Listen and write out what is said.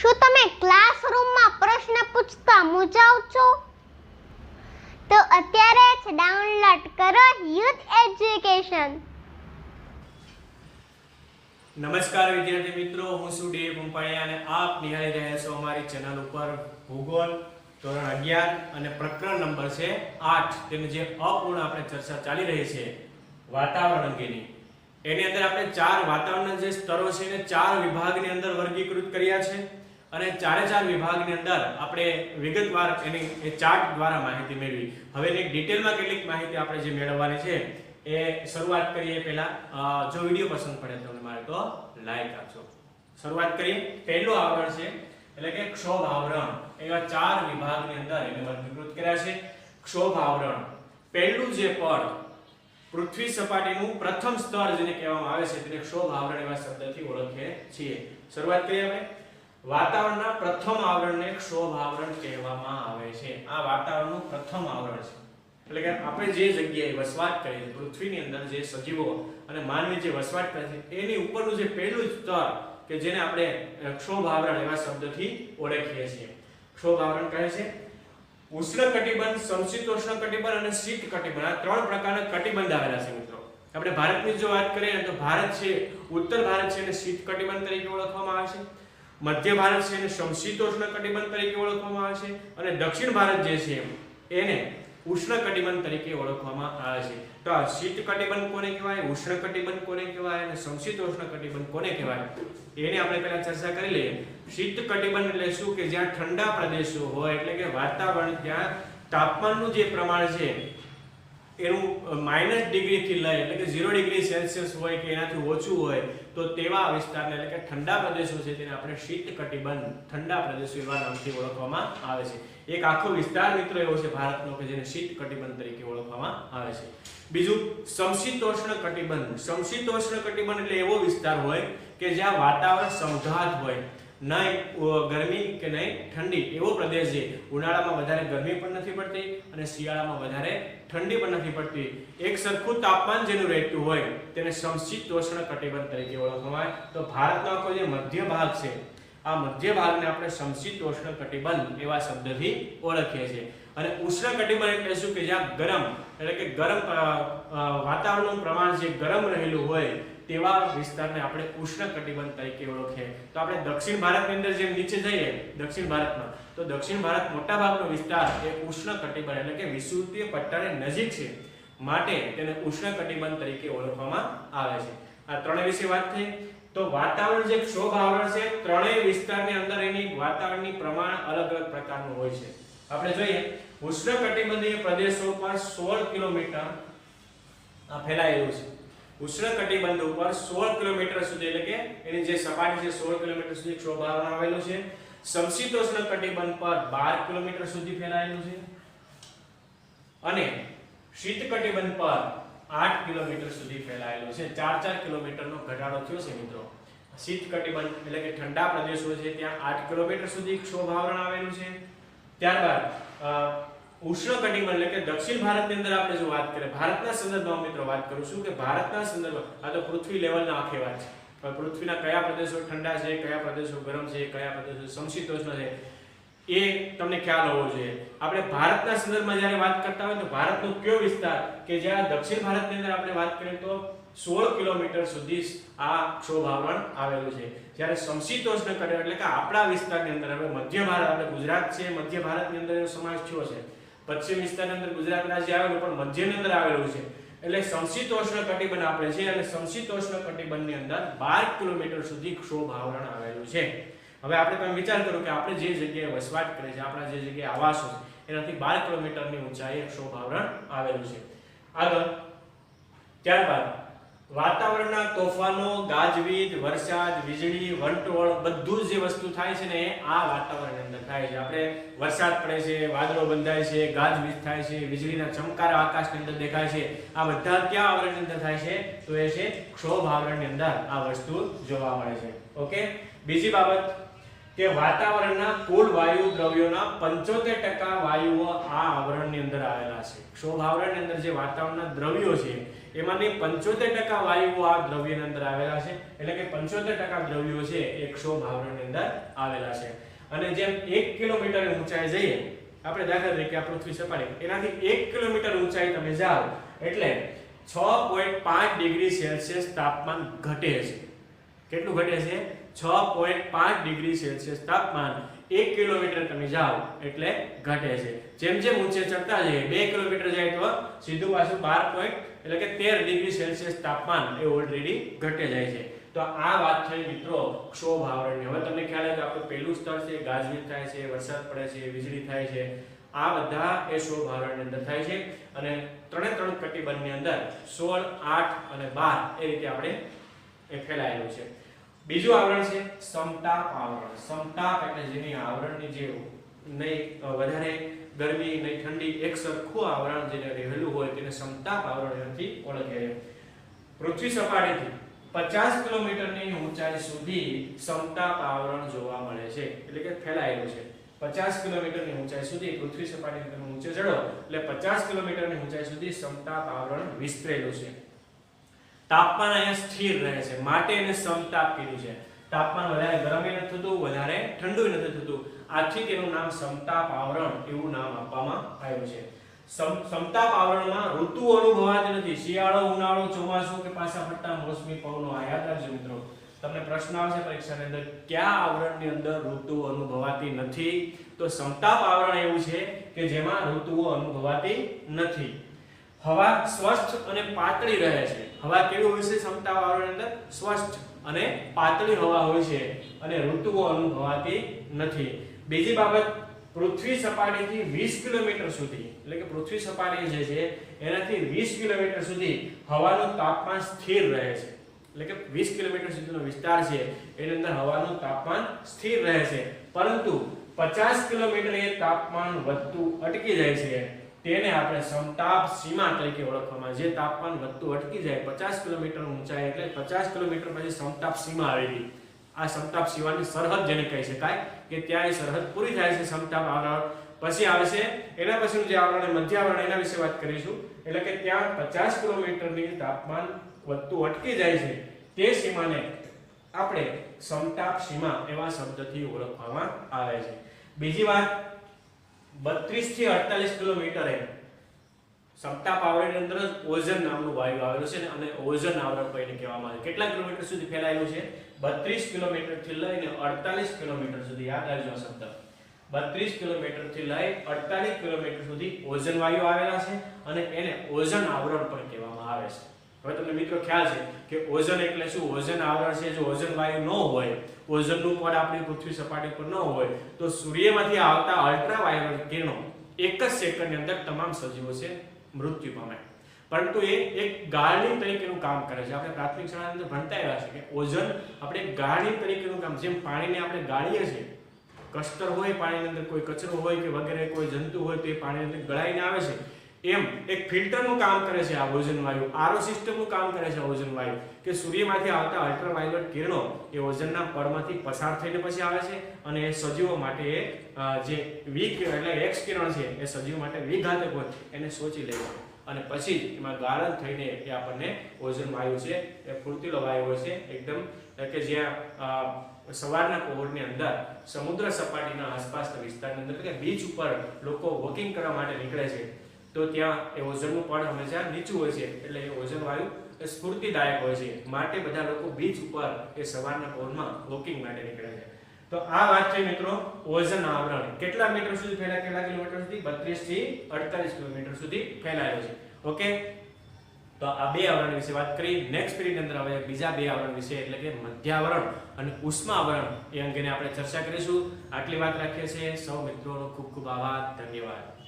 શું તમે ક્લાસરૂમમાં પ્રશ્ન પૂછતા મૂંઝાવ છો? તો અત્યારે જ ડાઉનલોડ કરો યુથ એજ્યુકેશન. નમસ્કાર વિદ્યાર્થી મિત્રો, હું છું ડી પંપાણીયા અને આપ નિહાળી રહ્યા છો અમારી ચેનલ ઉપર ભૂગોળ, ધોરણ અગિયાર અને પ્રકરણ નંબર છે આઠ. તેની જે અપૂર્ણ આપણે ચર્ચા ચાલી રહી છે વાતાવરણ અંગેની. એની અંદર આપણે ચાર વાતાવરણના જે સ્તરો છે એને ચાર વિભાગની અંદર વર્ગીકૃત કર્યા છે. અને ચારે ચાર વિભાગની અંદર આપણે વિગતવાર એની એ ચાર્ટ દ્વારા માહિતી મેળવી. હવે એની ડિટેલમાં કેટલીક માહિતી આપણે જે મેળવવાની છે, એ શરૂઆત કરીએ પહેલા. જો વીડિયો પસંદ પડે તમને મારે તો લાઈક આપજો. શરૂઆત કરીએ. પહેલું આવરણ છે, એટલે કે ક્ષોભ આવરણ. એવા ચાર વિભાગની અંદર એને વર્ગીકૃત કર્યા છે. ક્ષોભ આવરણ. પહેલું જે પડ, પૃથ્વી સપાટીનું પ્રથમ સ્તર જેને કહેવામાં આવે છે, તેને ક્ષોભ આવરણ એવા શબ્દથી ઓળખીએ છીએ. શરૂઆત કરીએ આપણે. વાતાવરણના પ્રથમ આવરણને ક્ષોભ આવરણ કહેવામાં આવે છે. આ વાતાવરણનું પ્રથમ આવરણ છે. એટલે કે આપણે જે જગ્યાએ વસવાટ કરીએ, પૃથ્વીની અંદર જે સજીવો અને માનવી જે વસવાટ કરે છે, એની ઉપરનું જે પહેલું સ્તર કે જેને આપણે ક્ષોભ આવરણ એવા શબ્દથી ઓળખીએ છીએ. ક્ષોભ આવરણ કહે છે ઉષ્ણ કટિબંધ સમશીતોષ્ણ કટિબંધ અને શીત કટિબંધ. આ ત્રણ પ્રકારના કટિબંધ આવેલા છે મિત્રો. આપણે ભારતની જો વાત કરીએ તો ભારત છે, ઉત્તર ભારત છે એને શીત કટિબંધ તરીકે ઓળખવામાં આવે છે. મધ્ય ભારત છે એને સમશીતોષ્ણ કટિબંધ તરીકે ઓળખવામાં આવે છે અને દક્ષિણ ભારત જે છે એને ઉષ્ણ કટિબંધ તરીકે ઓળખવામાં આવે છે. તો આ શીત કટિબંધ કોને કહેવાય? ઉષ્ણ કટિબંધ કોને કહેવાય? અને સમશીતોષ્ણ કટિબંધ કોને કહેવાય? એને આપણે પહેલા ચર્ચા કરી લઈએ. શીત કટિબંધ એટલે શું? કે જ્યાં ઠંડા પ્રદેશો હોય, એટલે કે વાતાવરણ, ત્યાં તાપમાનનું જે પ્રમાણ છે, એનું માઇનસ ડિગ્રીથી લઈ, એટલે કે ઝીરો ડિગ્રી સેલ્સિયસ હોય કે એનાથી ઓછું હોય તો તેવા વિસ્તારને એટલે કે ઠંડા પ્રદેશો છે તેને આપણે શીત કટિબંધ ઠંડા પ્રદેશો એવા નામથી ઓળખવામાં આવે છે. એક આખો વિસ્તાર મિત્રો એવો છે ભારતનો કે જેને શીત કટિબંધ તરીકે ઓળખવામાં આવે છે. બીજું, સમશીતોષ્ણ કટિબંધ. સમશીતોષ્ણ કટિબંધ એટલે એવો વિસ્તાર હોય કે જ્યાં વાતાવરણ સમઘાત હોય. નહીં ગરમી કે નહીં ઠંડી એવો પ્રદેશ છે. ઉનાળામાં વધારે ગરમી પણ નથી પડતી અને શિયાળામાં વધારે ઠંડી પણ નથી પડતી. એક સરખું તાપમાન જેનું રહેતું હોય તેને સમશીતોષ્ણ કટિબંધ તરીકે ઓળખવામાં તો ભારતનો આખો જે મધ્ય ભાગ છે, આ મધ્ય ભાગને આપણે સમશીતોષ્ણ કટિબંધ એવા શબ્દથી ઓળખીએ છીએ. અને ઉષ્ણ કટિબંધ એટલે શું? કે જ્યાં ગરમ, એટલે કે ગરમ વાતાવરણનું પ્રમાણ જે ગરમ રહેલું હોય તેવા વિસ્તારને આપણે ઉષ્ણ કટિબંધ તરીકે ઓળખીએ. તો આપણે દક્ષિણ ભારતની અંદર જેમ નીચે જઈએ, દક્ષિણ ભારતમાં, તો દક્ષિણ ભારત મોટા ભાગનો વિસ્તાર એ ઉષ્ણ કટિબંધ એટલે કે વિષુવતીય પટ્ટાની નજીક છે. માટે તેને ઉષ્ણ કટિબંધ તરીકે ઓળખવામાં આવે છે. આ ત્રણેય વિશે વાત થઈ. તો વાતાવરણ જે ક્ષોભ આવરણ છે, ત્રણેય વિસ્તારની અંદર એની વાતાવરણની પ્રમાણ અલગ અલગ પ્રકારનું હોય છે. આપણે જોઈએ ઉષ્ણ કટિબંધીય પ્રદેશો પર સોળ કિલોમીટર ફેલાયેલું છે. ઉષ્ણ કટિબંધ ઉપર 16 કિલોમીટર સુધી, એટલે કે એની જે સપાટી છે 16 કિલોમીટર સુધી ક્ષોભ આવરણ આવેલું છે. સમશીતોષ્ણ કટિબંધ પર 12 કિલોમીટર સુધી ફેલાયેલું છે. અને શીત કટિબંધ પર 8 કિલોમીટર સુધી ફેલાયેલું છે. 4-4 કિલોમીટરનો ઘટાડો થયો છે મિત્રો. શીત કટિબંધ એટલે કે ઠંડા પ્રદેશો છે, ત્યાં 8 કિલોમીટર સુધી ક્ષોભાવરણ આવેલું છે. ત્યારબાદ અ, ઉષ્ણ કટિબંધ એટલે કે દક્ષિણ ભારતની અંદર આપણે જો વાત કરીએ ભારતના સંદર્ભમાં મિત્રો વાત કરું છું કે ભારતના સંદર્ભમાં આ તો પૃથ્વી લેવલના આખી વાત છે. પૃથ્વીના કયા પ્રદેશો ઠંડા છે કયા પ્રદેશો ગરમ છે કયા પ્રદેશો સમશીતોષ્ણ છે એ તમને ખ્યાલ હોવો જોઈએ. આપણે ભારતના સંદર્ભમાં જ્યારે વાત કરતા હોય તો ભારતનો કયો વિસ્તાર કે જ્યાં દક્ષિણ ભારતની અંદર આપણે વાત કરીએ તો સોળ કિલોમીટર સુધી આ ક્ષોભ આવરણ આવેલું છે. જ્યારે સમશીતોષ્ણ કટિબંધ એટલે કે આપણા વિસ્તારની અંદર હવે મધ્ય ભારત આપણે ગુજરાત છે મધ્ય ભારતની અંદર એનો સમાવેશ થયો છે. પશ્ચિમ વિસ્તારની અંદર ગુજરાત રાજ્ય આવેલું પણ મધ્યની અંદર આવેલું છે. એટલે સમશીતોષ્ણ કટિબંધ આપણે છે અને સમશીતોષ્ણ કટિબંધની અંદર 12 કિલોમીટર સુધી ક્ષોભ આવરણ આવેલું છે. હવે આપણે તમે વિચાર કરો કે આપણે જે જગ્યાએ વસવાટ કરીએ છીએ, આપણા જે જગ્યાએ આવાસો છે, એનાથી 12 કિલોમીટરની ઊંચાઈએ ક્ષોભ આવરણ આવેલું છે. આગળ, ત્યારબાદ વાતાવરણના તોફાનો, ગાજવીજ, વરસાદ, વીજળી, વંટોળ બધું જ વસ્તુ થાય છે ને આ વાતાવરણની અંદર થાય છે. આપણે વરસાદ પડે છે, વાદળો બંધાય છે, ગાજવીજ થાય છે, વીજળીના ચમકારા આકાશની અંદર દેખાય છે. આ બધા ક્યાં આવરણની અંદર થાય છે? તો એ છે ક્ષોભ આવરણની અંદર આ વસ્તુ જોવા મળે છે. ઓકે? બીજી બાબત કે વાતાવરણના કુલ વાયુ દ્રવ્યોના 75% વાયુઓ આ આવરણની અંદર આવેલા છે. ક્ષોભ આવરણની અંદર જે વાતાવરણના દ્રવ્યો છે, એમાંની પંચોતેર ટકા વાયુઓ આ દ્રવ્યની અંદર આવેલા છે. એટલે કે પંચોતેર ટકા દ્રવ્યો છે એ ક્ષોભ આવરણની અંદર આવેલા છે. અને જેમ એક કિલોમીટર ઊંચાઈ જઈએ, આપણે દાખલા તરીકે આ પૃથ્વી સપાટી, એનાથી એક કિલોમીટર ઊંચાઈ તમે જાઓ, એટલે છ પોઈન્ટ પાંચ ડિગ્રી સેલ્સિયસ તાપમાન ઘટે છે. કેટલું ઘટે છે? છ પોઈન્ટ પાંચ ડિગ્રી સેલ્સિયસ તાપમાન એક કિલોમીટર તમે જાઓ એટલે ઘટે છે. જેમ જેમ ઊંચે ચડતા જઈએ, બે કિલોમીટર જાય તો સીધું પાછું બાર પોઈન્ટ એટલે કે તેર ડિગ્રી સેલ્સિયસ તાપમાન એ ઓલરેડી ઘટે જાય છે. તો આ વાત થઈ મિત્રો ક્ષોભ આવરણની હવે તમને ખ્યાલ આવે કે આપણું પહેલું સ્તર છે, ગાજવીજ થાય છે, વરસાદ પડે છે, વીજળી થાય છે. આ બધા એ ક્ષોભ આવરણની અંદર થાય છે અને ત્રણે ત્રણ કટિબંધની અંદર સોળ, આઠ અને બાર એ રીતે આપણે એ ફેલાયેલું છે. બીજું આવરણ છે સમતાપ આવરણ. સમતાપ એટલે જેની આવરણની જે નહીં વધારે ગરમી નહીં ઠંડી, એક સરખું આવરણ જેને રહેલું હોય તેને સમતાપ આવરણ એનાથી ઓળખે પૃથ્વી સપાટીથી પચાસ કિલોમીટરની ઊંચાઈ સુધી સમતાપ આવરણ જોવા મળે છે. એટલે કે ફેલાયેલું છે. પચાસ કિલોમીટરની ઊંચાઈ સુધી પૃથ્વી સપાટી ઊંચે ચડો, એટલે પચાસ કિલોમીટરની ઊંચાઈ સુધી સમતાપ આવરણ વિસ્તરેલું છે. તાપમાન અહીંયા સ્થિર રહે છે. માટે એને સમતાપ કીધું છે. તાપમાન વધારે ગરમ નથી થતું, વધારે ઠંડુ નથી થતું. આથી તેનું નામ સમતાપ આવરણ એવું નામ આપવામાં આવ્યું છે. સમ- સમતાપ આવરણમાં ઋતુઓ અનુભવાતી નથી. શિયાળો, ઉનાળો, ચોમાસું કે પાછા ફરતા મોસમી પવનો આ યાદ રાખજો મિત્રો. તમને પ્રશ્ન આવશે પરીક્ષાની અંદર, કયા આવરણની અંદર ઋતુઓ અનુભવાતી નથી? તો સમતાપ આવરણ એવું છે કે જેમાં ઋતુઓ અનુભવાતી નથી. હવા સ્વચ્છ અને પાતળી રહે છે. હવા કેવી હોય છે સમતા આવરણની અંદર? સ્વચ્છ અને પાતળી હવા હોય છે અને ઋતુઓ અનુભવાતી નથી. બીજી બાબત, પૃથ્વી સપાટીથી 20 કિલોમીટર સુધી, એટલે કે પૃથ્વી સપાટી જે છે, એનાથી 20 કિલોમીટર સુધી હવાનું તાપમાન સ્થિર રહે છે. એટલે કે 20 કિલોમીટર સુધીનો વિસ્તાર છે, એની અંદર હવાનું તાપમાન સ્થિર રહે છે. પરંતુ 50 કિલોમીટર એ તાપમાન વધતું અટકી જાય છે. તેને આપણે સમતાપ સીમા તરીકે ઓળખવામાં જે તાપમાન વધતું અટકી જાય 50 કિલોમીટર ઊંચાઈ એટલે 50 કિલોમીટર પછી સમતાપ સીમા આવેલી આ સમતાપ સીમાની સરહદ જેને કહી શકાય કે ત્યાં એ સરહદ પૂરી થાય છે સમતાપ આવરણ પછી આવે છે, એના પછીનું જે આવરણ, મધ્યાવરણ એના વિશે વાત કરીશું. એટલે કે ત્યાં 50 કિલોમીટરની તાપમાન વધતું અટકી જાય છે, તે સીમાને આપણે સમતાપ સીમા એવા શબ્દથી ઓળખવામાં આવે છે. બીજી વાત 32 થી 48 કિલોમીટરે સપ્તા આવરણની અંદર જ ઓઝન નામનું વાયુ આવેલું છે અને ઓઝન આવરણ કોઈને કહેવામાં આવે. કેટલા કિલોમીટર સુધી ફેલાયેલું છે? 32 કિલોમીટરથી લઈને 48 કિલોમીટર સુધી. યાદ રાખજો આ શબ્દ. 32 કિલોમીટરથી લઈ 48 કિલોમીટર સુધી ઓઝન વાયુ આવેલા છે અને એને ઓઝન આવરણ પણ કહેવામાં આવે છે. હવે તમને મિત્રો ખ્યાલ છે કે ઓઝન એટલે શું? ઓઝન આવરણ છે, જો ઓઝન વાયુ ન હોય, ઓઝનનું પડ આપણી પૃથ્વી સપાટી પર ન હોય, તો સૂર્યમાંથી આવતા અલ્ટ્રાવાયોલેટ કિરણો એક જ સેકન્ડની અંદર તમામ સજીવો છે, મૃત્યુ પામે. પરંતુ એ એક ગાળણી તરીકેનું કામ કરે છે. આપણે પ્રાથમિક શાળાની અંદર ભણતા આવ્યા છે કે ઓઝન આપણે ગાળણી તરીકેનું કામ જેમ પાણીને આપણે ગાળીએ છીએ કસ્ટર હોય, પાણીની અંદર કોઈ કચરો હોય કે વગેરે કોઈ જંતુ હોય તો પાણીની અંદર ગળાઈને આવે છે. એમ એક ફિલ્ટરનું કામ કરે છે આ ઓઝોન વાયુ આરો સિસ્ટમનું કામ કરે છે ઓઝોન વાયુ કે સૂર્યમાંથી આવતા અલ્ટ્રાવાયોલેટ કિરણો એ ઓઝોનના પડમાંથી પસાર થઈને પછી આવે છે અને એ સજીવો માટે એ જે વી એટલે એક્સ કિરણ છે, એ સજીવો માટે વિઘાતક હોય, એને સોચી લેવા અને પછી એમાં ગાળણ થઈને એ આપણને ઓઝોન વાયુ છે, એ ફૂર્તિલો વાયુ હોય છે, એકદમ કે જ્યાં સવારના પહોરની અંદર સમુદ્ર સપાટીના આસપાસના વિસ્તારની અંદર કે બીચ ઉપર લોકો વોકિંગ કરવા માટે નીકળે છે. તો ત્યાં એ ઓઝોનનું પણ હંમેશા નીચું હોય છે, એટલે એ ઓઝોન વાયુ એ સ્ફૂર્તિદાયક હોય છે. માટે બધા લોકો બીચ ઉપર એ સવારના પોરમાં વોકિંગ માટે નીકળે છે. તો આ વાત છે મિત્રો ઓઝોન આવરણ. કેટલા મીટર સુધી ફેલાય કેટલા કિલોમીટર સુધી? 32 થી 48 કિલોમીટર સુધી ફેલાયો છે. ઓકે? તો આ બે આવરણ વિશે વાત કરી. નેક્સ્ટ પીરિયડ અંદર હવે બીજા બે આવરણ વિશે, એટલે કે મધ્યાવરણ અને ઉષ્માવરણ એ અંગેની આપણે ચર્ચા કરીશું. આટલી વાત રાખીએ છીએ. સૌ મિત્રોનો ખૂબ ખૂબ આભાર. ધન્યવાદ.